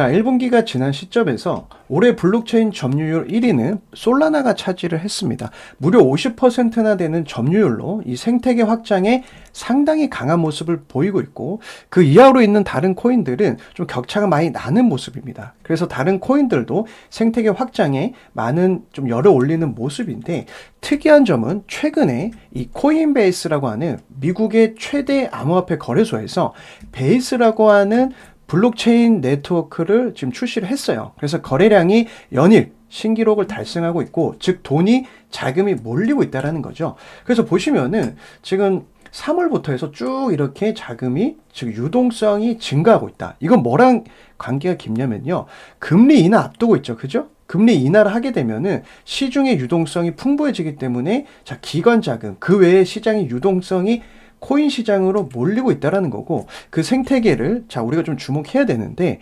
자, 1분기가 지난 시점에서 올해 블록체인 점유율 1위는 솔라나가 차지를 했습니다. 무려 50%나 되는 점유율로 이 생태계 확장에 상당히 강한 모습을 보이고 있고 그 이하로 있는 다른 코인들은 좀 격차가 많이 나는 모습입니다. 그래서 다른 코인들도 생태계 확장에 많은 좀 열을 올리는 모습인데 특이한 점은 최근에 이 코인베이스라고 하는 미국의 최대 암호화폐 거래소에서 베이스라고 하는 블록체인 네트워크를 지금 출시를 했어요. 그래서 거래량이 연일 신기록을 달성하고 있고, 즉 돈이 자금이 몰리고 있다라는 거죠. 그래서 보시면은 지금 3월부터 해서 쭉 이렇게 자금이 즉 유동성이 증가하고 있다. 이건 뭐랑 관계가 깊냐면요. 금리 인하 앞두고 있죠. 그죠? 금리 인하를 하게 되면은 시중의 유동성이 풍부해지기 때문에 자, 기관 자금, 그 외에 시장의 유동성이 코인 시장으로 몰리고 있다라는 거고 그 생태계를 자 우리가 좀 주목해야 되는데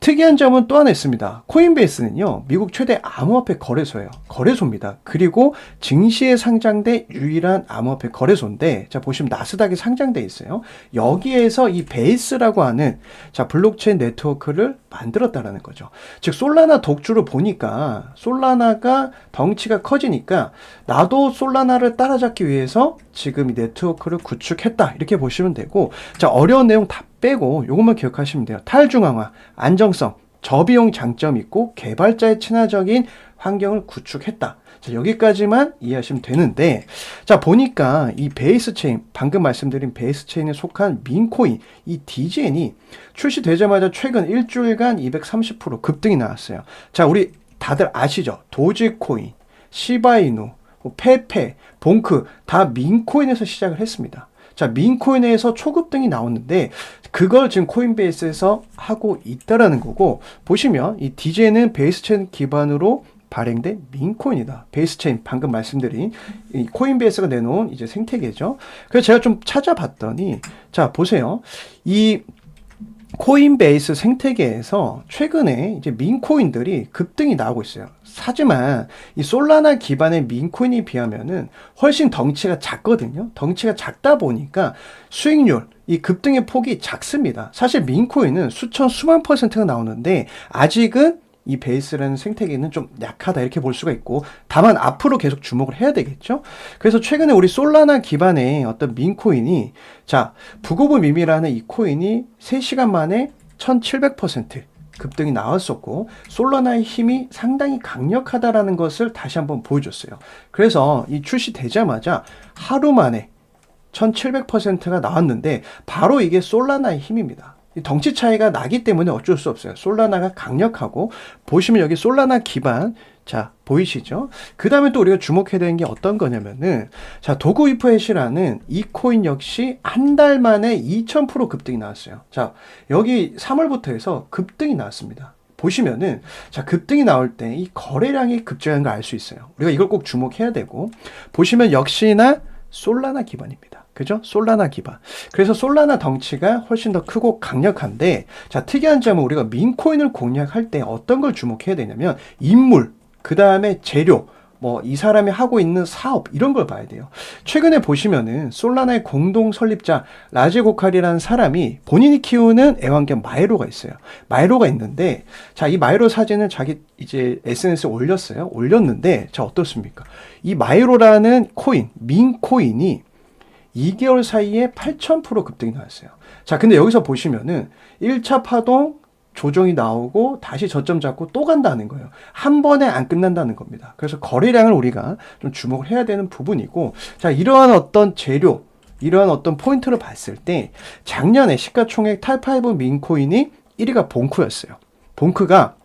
특이한 점은 또 하나 있습니다. 코인베이스는요, 미국 최대 암호화폐 거래소예요. 거래소입니다. 그리고 증시에 상장된 유일한 암호화폐 거래소인데, 자, 보시면 나스닥에 상장돼 있어요. 여기에서 이 베이스라고 하는, 자, 블록체인 네트워크를 만들었다라는 거죠. 즉, 솔라나 독주를 보니까, 솔라나가 덩치가 커지니까, 나도 솔라나를 따라잡기 위해서 지금 이 네트워크를 구축했다. 이렇게 보시면 되고, 자, 어려운 내용 다 빼고 요것만 기억하시면 돼요. 탈중앙화, 안정성, 저비용 장점 있고 개발자의 친화적인 환경을 구축했다. 자, 여기까지만 이해하시면 되는데, 자, 보니까 이 베이스 체인, 방금 말씀드린 베이스 체인에 속한 민코인, 이 DGN이 출시되자마자 최근 일주일간 230% 급등이 나왔어요. 자, 우리 다들 아시죠? 도지코인, 시바이누, 뭐 페페, 봉크, 다 민코인에서 시작을 했습니다. 자, 민코인에서 초급 등이 나오는데 그걸 지금 코인베이스에서 하고 있다라는 거고 보시면 이 DJ는 베이스 체인 기반으로 발행된 민코인이다. 베이스 체인 방금 말씀드린 이 코인베이스가 내놓은 이제 생태계죠. 그래서 제가 좀 찾아봤더니 자 보세요. 이 코인베이스 생태계에서 최근에 이제 민코인들이 급등이 나오고 있어요. 하지만 이 솔라나 기반의 민코인에 비하면은 훨씬 덩치가 작거든요. 덩치가 작다 보니까 수익률, 이 급등의 폭이 작습니다. 사실 민코인은 수천, 수만 퍼센트가 나오는데 아직은 이 베이스라는 생태계는 좀 약하다 이렇게 볼 수가 있고 다만 앞으로 계속 주목을 해야 되겠죠. 그래서 최근에 우리 솔라나 기반의 어떤 민코인이 자 부고브 미미라는 이 코인이 3시간 만에 1700% 급등이 나왔었고 솔라나의 힘이 상당히 강력하다라는 것을 다시 한번 보여줬어요. 그래서 이 출시되자마자 하루 만에 1700%가 나왔는데 바로 이게 솔라나의 힘입니다. 덩치 차이가 나기 때문에 어쩔 수 없어요. 솔라나가 강력하고 보시면 여기 솔라나 기반 자 보이시죠? 그 다음에 또 우리가 주목해야 되는 게 어떤 거냐면은 자 도구 이프 해시라는 이 코인 역시 한 달 만에 2000% 급등이 나왔어요. 자 여기 3월부터 해서 급등이 나왔습니다. 보시면은 자 급등이 나올 때 이 거래량이 급증한 걸 알 수 있어요. 우리가 이걸 꼭 주목해야 되고 보시면 역시나 솔라나 기반입니다. 그죠? 솔라나 기반. 그래서 솔라나 덩치가 훨씬 더 크고 강력한데, 자, 특이한 점은 우리가 민코인을 공략할 때 어떤 걸 주목해야 되냐면, 인물, 그 다음에 재료, 뭐, 이 사람이 하고 있는 사업, 이런 걸 봐야 돼요. 최근에 보시면은, 솔라나의 공동 설립자, 라제 고칼이라는 사람이 본인이 키우는 애완견 마이로가 있어요. 마이로가 있는데, 자, 이 마이로 사진을 자기 이제 SNS에 올렸어요. 올렸는데, 자, 어떻습니까? 이 마이로라는 코인, 민 코인이 2개월 사이에 8,000% 급등이 나왔어요. 자, 근데 여기서 보시면은 1차 파동 조정이 나오고 다시 저점 잡고 또 간다는 거예요. 한 번에 안 끝난다는 겁니다. 그래서 거래량을 우리가 좀 주목을 해야 되는 부분이고, 자, 이러한 어떤 재료, 이러한 어떤 포인트를 봤을 때 작년에 시가총액 탈5 민코인이 1위가 봉크였어요. 봉크가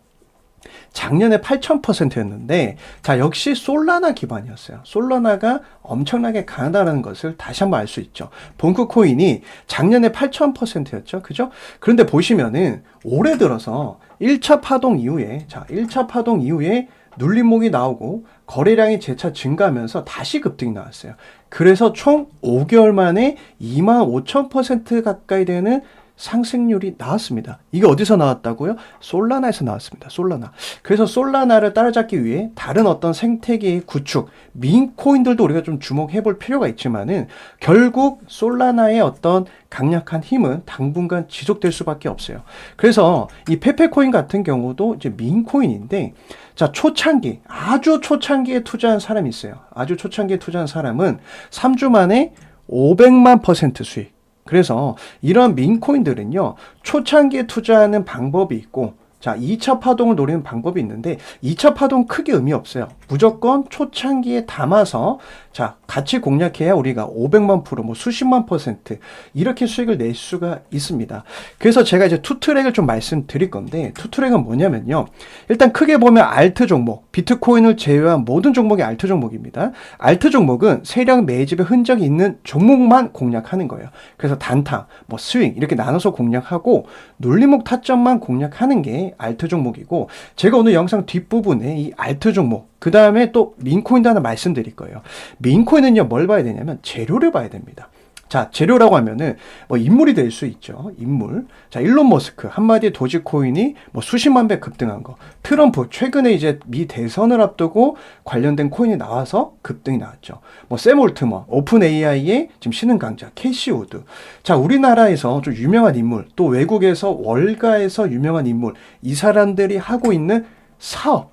작년에 8,000%였는데, 자, 역시 솔라나 기반이었어요. 솔라나가 엄청나게 강하다는 것을 다시 한번 알 수 있죠. 본크 코인이 작년에 8,000%였죠. 그죠? 그런데 보시면은 올해 들어서 1차 파동 이후에, 자, 1차 파동 이후에 눌림목이 나오고 거래량이 재차 증가하면서 다시 급등이 나왔어요. 그래서 총 5개월 만에 2만 5천 퍼센트 가까이 되는 상승률이 나왔습니다. 이게 어디서 나왔다고요? 솔라나에서 나왔습니다. 솔라나. 그래서 솔라나를 따라잡기 위해 다른 어떤 생태계의 구축, 민코인들도 우리가 좀 주목해 볼 필요가 있지만은 결국 솔라나의 어떤 강력한 힘은 당분간 지속될 수밖에 없어요. 그래서 이 페페코인 같은 경우도 이제 민코인인데 자, 초창기, 아주 초창기에 투자한 사람이 있어요. 아주 초창기에 투자한 사람은 3주 만에 500만 퍼센트 수익. 그래서 이런 민코인들은요, 초창기에 투자하는 방법이 있고, 자, 2차 파동을 노리는 방법이 있는데 2차 파동 크게 의미 없어요. 무조건 초창기에 담아서 자, 같이 공략해야 우리가 500만 프로, 뭐 수십만 퍼센트 이렇게 수익을 낼 수가 있습니다. 그래서 제가 이제 투 트랙을 좀 말씀드릴 건데 투 트랙은 뭐냐면요. 일단 크게 보면 알트 종목, 비트코인을 제외한 모든 종목이 알트 종목입니다. 알트 종목은 세력 매집의 흔적이 있는 종목만 공략하는 거예요. 그래서 단타, 뭐 스윙 이렇게 나눠서 공략하고 논리목 타점만 공략하는 게 알트 종목이고 제가 오늘 영상 뒷부분에 이 알트 종목 그 다음에 또 민코인도 하나 말씀드릴 거예요. 민코인은요, 뭘 봐야 되냐면 재료를 봐야 됩니다. 자, 재료라고 하면은 뭐 인물이 될 수 있죠. 인물. 자, 일론 머스크. 한마디에 도지코인이 뭐 수십만 배 급등한 거. 트럼프. 최근에 이제 미 대선을 앞두고 관련된 코인이 나와서 급등이 나왔죠. 뭐샘 올트머. 오픈 AI의 지금 신흥 강자. 캐시 우드. 자, 우리나라에서 좀 유명한 인물. 또 외국에서 월가에서 유명한 인물. 이 사람들이 하고 있는 사업.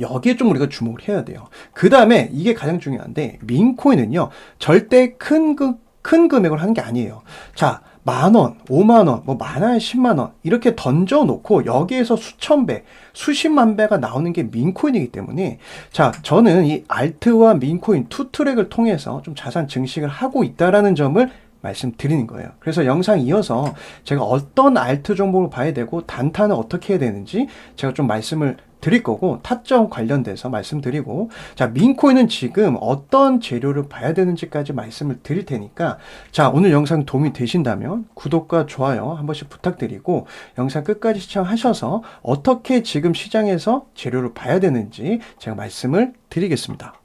여기에 좀 우리가 주목을 해야 돼요. 그 다음에 이게 가장 중요한데 민코인은요 절대 큰, 그, 큰 금액을 하는 게 아니에요. 자, 만 원, 오만 원, 뭐 만화에 십만 원 이렇게 던져 놓고 여기에서 수천 배, 수십만 배가 나오는 게 민코인이기 때문에 자, 저는 이 알트와 민코인 투 트랙을 통해서 좀 자산 증식을 하고 있다라는 점을 말씀드리는 거예요. 그래서 영상 이어서 제가 어떤 알트 정보를 봐야 되고 단타는 어떻게 해야 되는지 제가 좀 말씀을 드릴 거고 타점 관련돼서 말씀드리고 자 민코인은 지금 어떤 재료를 봐야 되는지까지 말씀을 드릴 테니까 자 오늘 영상 도움이 되신다면 구독과 좋아요 한 번씩 부탁드리고 영상 끝까지 시청하셔서 어떻게 지금 시장에서 재료를 봐야 되는지 제가 말씀을 드리겠습니다.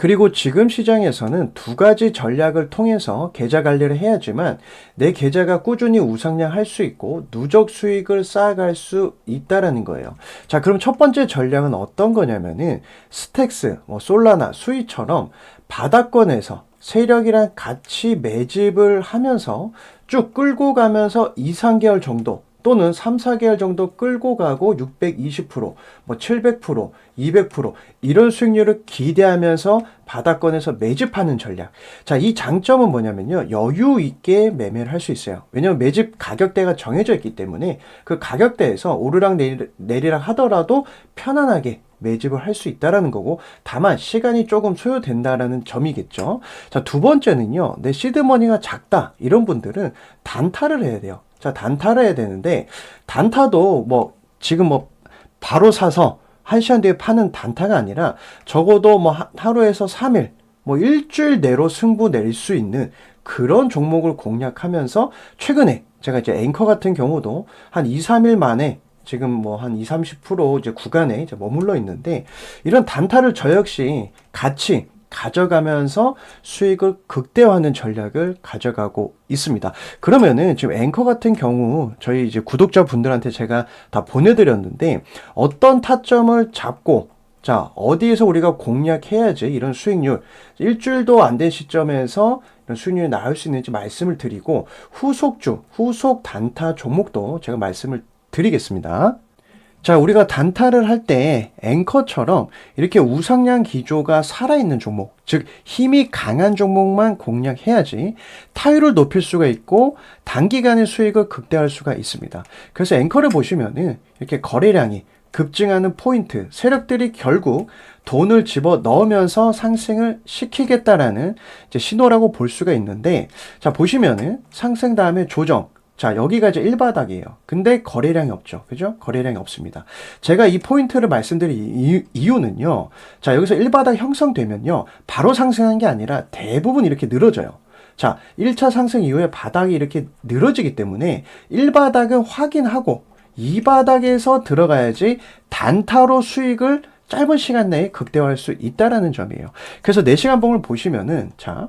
그리고 지금 시장에서는 두 가지 전략을 통해서 계좌 관리를 해야지만 내 계좌가 꾸준히 우상향 할 수 있고 누적 수익을 쌓아갈 수 있다라는 거예요. 자, 그럼 첫 번째 전략은 어떤 거냐면은 스택스, 뭐 솔라나, 수위처럼 바닥권에서 세력이랑 같이 매집을 하면서 쭉 끌고 가면서 2, 3개월 정도 또는 3, 4개월 정도 끌고 가고 620%, 뭐 700%, 200% 이런 수익률을 기대하면서 바닥권에서 매집하는 전략. 자, 이 장점은 뭐냐면요. 여유 있게 매매를 할 수 있어요. 왜냐면 매집 가격대가 정해져 있기 때문에 그 가격대에서 오르락 내리락 하더라도 편안하게 매집을 할 수 있다라는 거고 다만 시간이 조금 소요된다라는 점이겠죠. 자, 두 번째는요. 내 시드머니가 작다. 이런 분들은 단타를 해야 돼요. 자, 단타를 해야 되는데, 단타도 뭐, 지금 뭐, 바로 사서 한 시간 뒤에 파는 단타가 아니라 적어도 뭐 하루에서 3일, 뭐 일주일 내로 승부 낼 수 있는 그런 종목을 공략하면서 최근에 제가 이제 앵커 같은 경우도 한 2, 3일 만에 지금 뭐 한 2, 30% 이제 구간에 이제 머물러 있는데 이런 단타를 저 역시 같이 가져가면서 수익을 극대화하는 전략을 가져가고 있습니다. 그러면은 지금 앵커 같은 경우 저희 이제 구독자 분들한테 제가 다 보내드렸는데 어떤 타점을 잡고 자, 어디에서 우리가 공략해야지 이런 수익률, 일주일도 안 된 시점에서 이런 수익률이 나올 수 있는지 말씀을 드리고, 후속주, 후속 단타 종목도 제가 말씀을 드리겠습니다. 자, 우리가 단타를 할 때 앵커처럼 이렇게 우상향 기조가 살아있는 종목, 즉 힘이 강한 종목만 공략해야지 타율을 높일 수가 있고 단기간의 수익을 극대화할 수가 있습니다. 그래서 앵커를 보시면은 이렇게 거래량이 급증하는 포인트, 세력들이 결국 돈을 집어 넣으면서 상승을 시키겠다라는 신호라고 볼 수가 있는데, 자, 보시면은 상승 다음에 조정, 자, 여기가 이제 1바닥이에요. 근데 거래량이 없죠. 그죠? 거래량이 없습니다. 제가 이 포인트를 말씀드린 이유, 는요 자, 여기서 1바닥 형성되면요. 바로 상승한 게 아니라 대부분 이렇게 늘어져요. 자, 1차 상승 이후에 바닥이 이렇게 늘어지기 때문에 1바닥은 확인하고 2바닥에서 들어가야지 단타로 수익을 짧은 시간 내에 극대화할 수 있다라는 점이에요. 그래서 4시간 봉을 보시면은 자,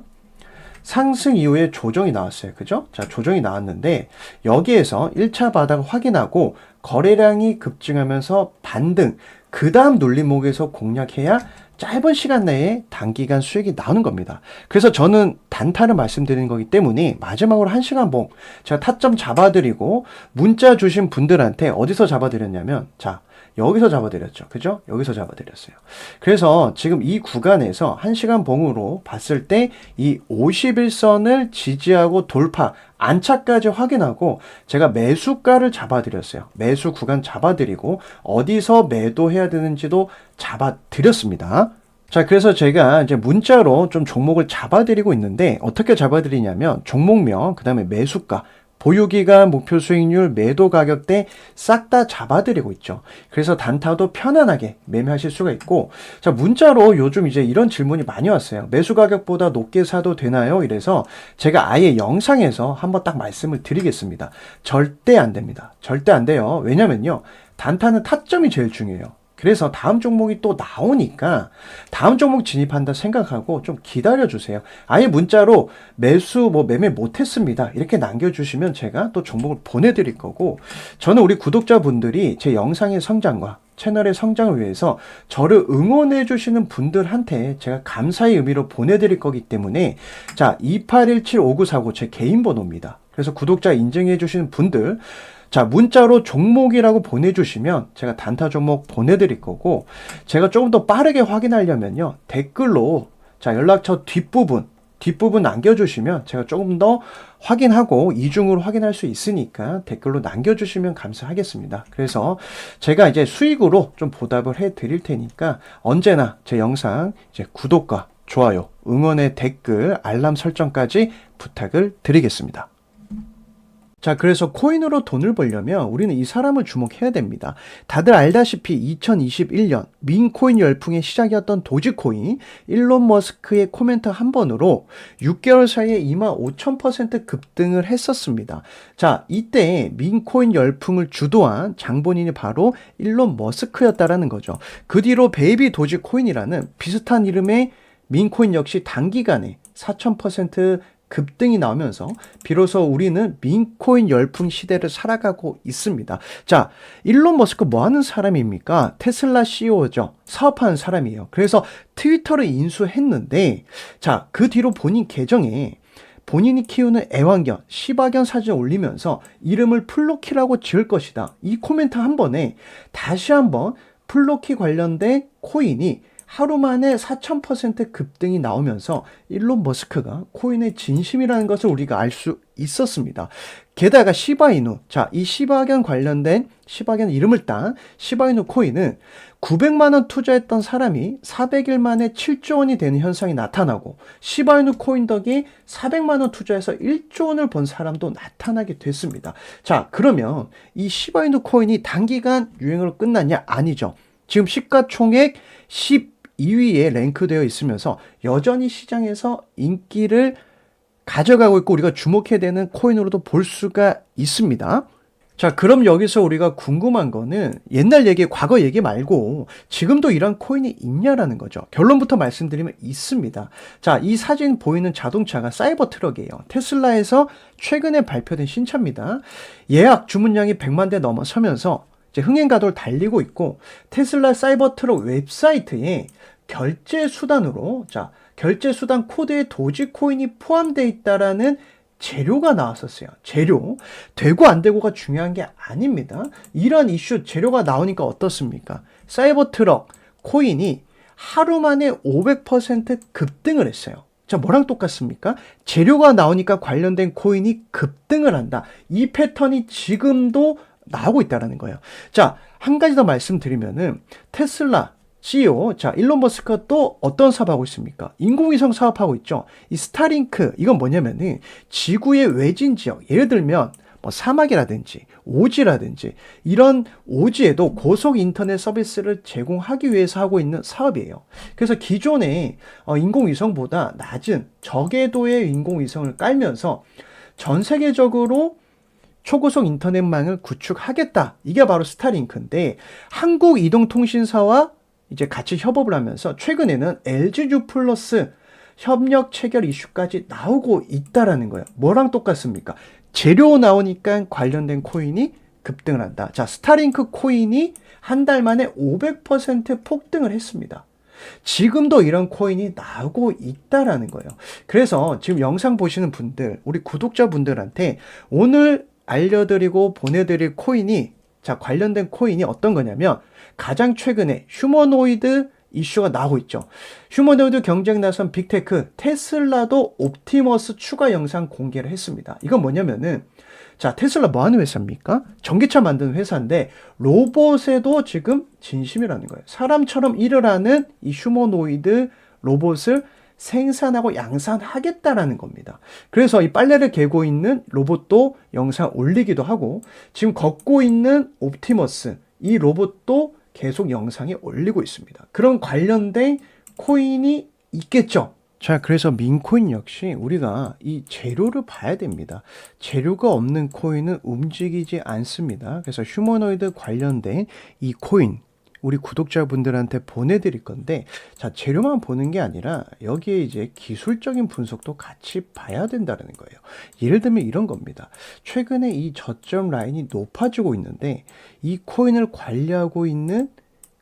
상승 이후에 조정이 나왔어요. 그죠? 자, 조정이 나왔는데 여기에서 1차 바닥을 확인하고 거래량이 급증하면서 반등, 그 다음 눌림목에서 공략해야 짧은 시간 내에 단기간 수익이 나오는 겁니다. 그래서 저는 단타를 말씀드리는 거기 때문에 마지막으로 한 시간 봉 제가 타점 잡아드리고 문자 주신 분들한테 어디서 잡아드렸냐면 자 여기서 잡아드렸죠. 그죠? 여기서 잡아드렸어요. 그래서 지금 이 구간에서 1시간 봉으로 봤을 때 이 51선을 지지하고 돌파, 안착까지 확인하고 제가 매수가를 잡아드렸어요. 매수 구간 잡아드리고 어디서 매도해야 되는지도 잡아드렸습니다. 자, 그래서 제가 이제 문자로 좀 종목을 잡아드리고 있는데 어떻게 잡아드리냐면 종목명, 그 다음에 매수가, 보유기간, 목표 수익률, 매도 가격대 싹 다 잡아드리고 있죠. 그래서 단타도 편안하게 매매하실 수가 있고, 자, 문자로 요즘 이제 이런 질문이 많이 왔어요. 매수 가격보다 높게 사도 되나요? 이래서 제가 아예 영상에서 한번 딱 말씀을 드리겠습니다. 절대 안 됩니다. 절대 안 돼요. 왜냐면요. 단타는 타점이 제일 중요해요. 그래서 다음 종목이 또 나오니까 다음 종목 진입한다 생각하고 좀 기다려 주세요. 아예 문자로 매수 뭐 매매 못 했습니다. 이렇게 남겨 주시면 제가 또 종목을 보내 드릴 거고 저는 우리 구독자분들이 제 영상의 성장과 채널의 성장을 위해서 저를 응원해 주시는 분들한테 제가 감사의 의미로 보내드릴 거기 때문에 자 28175949 제 개인 번호입니다. 그래서 구독자 인증해 주시는 분들 자, 문자로 종목이라고 보내주시면 제가 단타 종목 보내드릴 거고, 제가 조금 더 빠르게 확인하려면요, 댓글로, 자, 연락처 뒷부분, 뒷부분 남겨주시면 제가 조금 더 확인하고 이중으로 확인할 수 있으니까 댓글로 남겨주시면 감사하겠습니다. 그래서 제가 이제 수익으로 좀 보답을 해 드릴 테니까 언제나 제 영상 이제 구독과 좋아요, 응원의 댓글, 알람 설정까지 부탁을 드리겠습니다. 자, 그래서 코인으로 돈을 벌려면 우리는 이 사람을 주목해야 됩니다. 다들 알다시피 2021년 민코인 열풍의 시작이었던 도지코인, 일론 머스크의 코멘트 한 번으로 6개월 사이에 2만 5천% 급등을 했었습니다. 자, 이때 민코인 열풍을 주도한 장본인이 바로 일론 머스크였다라는 거죠. 그 뒤로 베이비 도지코인이라는 비슷한 이름의 민코인 역시 단기간에 4,000% 급등이 나오면서 비로소 우리는 민코인 열풍 시대를 살아가고 있습니다. 자, 일론 머스크 뭐 하는 사람입니까? 테슬라 CEO죠. 사업하는 사람이에요. 그래서 트위터를 인수했는데 자, 그 뒤로 본인 계정에 본인이 키우는 애완견, 시바견 사진을 올리면서 이름을 플로키라고 지을 것이다. 이 코멘트 한 번에 다시 한번 플로키 관련된 코인이 하루 만에 4000% 급등이 나오면서 일론 머스크가 코인의 진심이라는 것을 우리가 알 수 있었습니다. 게다가 시바이누, 자, 이 시바견 관련된 시바견 이름을 딴 시바이누 코인은 900만원 투자했던 사람이 400일 만에 7조 원이 되는 현상이 나타나고 시바이누 코인 덕에 400만원 투자해서 1조 원을 번 사람도 나타나게 됐습니다. 자, 그러면 이 시바이누 코인이 단기간 유행으로 끝났냐? 아니죠. 지금 시가총액 10 2위에 랭크되어 있으면서 여전히 시장에서 인기를 가져가고 있고 우리가 주목해야 되는 코인으로도 볼 수가 있습니다. 자, 그럼 여기서 우리가 궁금한 거는 옛날 얘기, 과거 얘기 말고 지금도 이런 코인이 있냐라는 거죠. 결론부터 말씀드리면 있습니다. 자, 이 사진 보이는 자동차가 사이버 트럭이에요. 테슬라에서 최근에 발표된 신차입니다. 예약 주문량이 100만 대 넘어서면서 흥행 가도를 달리고 있고 테슬라 사이버 트럭 웹사이트에 결제 수단으로 자 결제 수단 코드에 도지코인이 포함되어 있다라는 재료가 나왔었어요. 재료. 되고 안 되고가 중요한 게 아닙니다. 이런 이슈 재료가 나오니까 어떻습니까? 사이버 트럭 코인이 하루 만에 500% 급등을 했어요. 자, 뭐랑 똑같습니까? 재료가 나오니까 관련된 코인이 급등을 한다. 이 패턴이 지금도 나오고 있다라는 거예요. 자, 한 가지 더 말씀드리면은 테슬라 CEO, 자, 일론 머스크가 또 어떤 사업하고 있습니까? 인공위성 사업하고 있죠. 이 스타링크, 이건 뭐냐면은 지구의 외진 지역, 예를 들면 뭐 사막이라든지 오지라든지 이런 오지에도 고속 인터넷 서비스를 제공하기 위해서 하고 있는 사업이에요. 그래서 기존의 어, 인공위성보다 낮은 저궤도의 인공위성을 깔면서 전 세계적으로 초고속 인터넷망을 구축하겠다. 이게 바로 스타링크인데 한국 이동통신사와 이제 같이 협업을 하면서 최근에는 LG U 플러스 협력 체결 이슈까지 나오고 있다라는 거예요. 뭐랑 똑같습니까? 재료 나오니까 관련된 코인이 급등을 한다. 자, 스타링크 코인이 한 달 만에 500% 폭등을 했습니다. 지금도 이런 코인이 나오고 있다라는 거예요. 그래서 지금 영상 보시는 분들, 우리 구독자분들한테 오늘 알려드리고 보내드릴 코인이 자, 관련된 코인이 어떤 거냐면 가장 최근에 휴머노이드 이슈가 나오고 있죠. 휴머노이드 경쟁 나선 빅테크 테슬라도 옵티머스 추가 영상 공개를 했습니다. 이건 뭐냐면은 자, 테슬라 뭐 하는 회사입니까? 전기차 만드는 회사인데 로봇에도 지금 진심이라는 거예요. 사람처럼 일을 하는 이 휴머노이드 로봇을 생산하고 양산하겠다라는 겁니다. 그래서 이 빨래를 개고 있는 로봇도 영상 올리기도 하고 지금 걷고 있는 옵티머스 이 로봇도 계속 영상에 올리고 있습니다. 그런 관련된 코인이 있겠죠. 자, 그래서 민코인 역시 우리가 이 재료를 봐야 됩니다. 재료가 없는 코인은 움직이지 않습니다. 그래서 휴머노이드 관련된 이 코인, 우리 구독자분들한테 보내드릴 건데, 자, 재료만 보는 게 아니라 여기에 이제 기술적인 분석도 같이 봐야 된다는 거예요. 예를 들면 이런 겁니다. 최근에 이 저점 라인이 높아지고 있는데, 이 코인을 관리하고 있는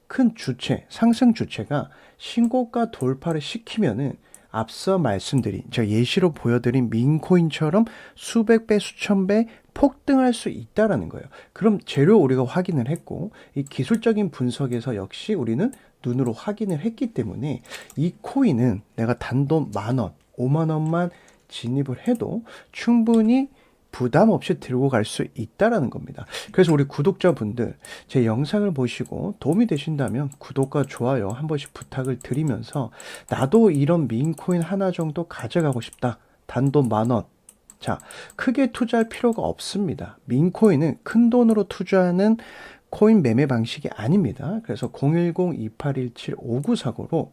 큰 주체, 상승 주체가 신고가 돌파를 시키면은 앞서 말씀드린 저 예시로 보여드린 민코인처럼 수백 배, 수천 배 폭등할 수 있다라는 거예요. 그럼 재료 우리가 확인을 했고 이 기술적인 분석에서 역시 우리는 눈으로 확인을 했기 때문에 이 코인은 내가 단돈 만 원, 오만 원만 진입을 해도 충분히 부담 없이 들고 갈 수 있다라는 겁니다. 그래서 우리 구독자분들 제 영상을 보시고 도움이 되신다면 구독과 좋아요 한 번씩 부탁을 드리면서 나도 이런 민코인 하나 정도 가져가고 싶다. 단돈 만 원. 자, 크게 투자할 필요가 없습니다. 민코인은 큰 돈으로 투자하는 코인 매매 방식이 아닙니다. 그래서 010-2817-5949로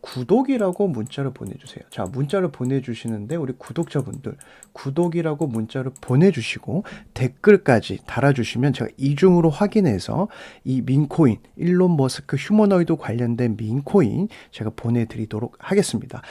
구독이라고 문자를 보내주세요. 자, 문자를 보내주시는데 우리 구독자분들 구독이라고 문자를 보내주시고 댓글까지 달아주시면 제가 이중으로 확인해서 이 민코인, 일론 머스크 휴머노이드 관련된 민코인 제가 보내드리도록 하겠습니다.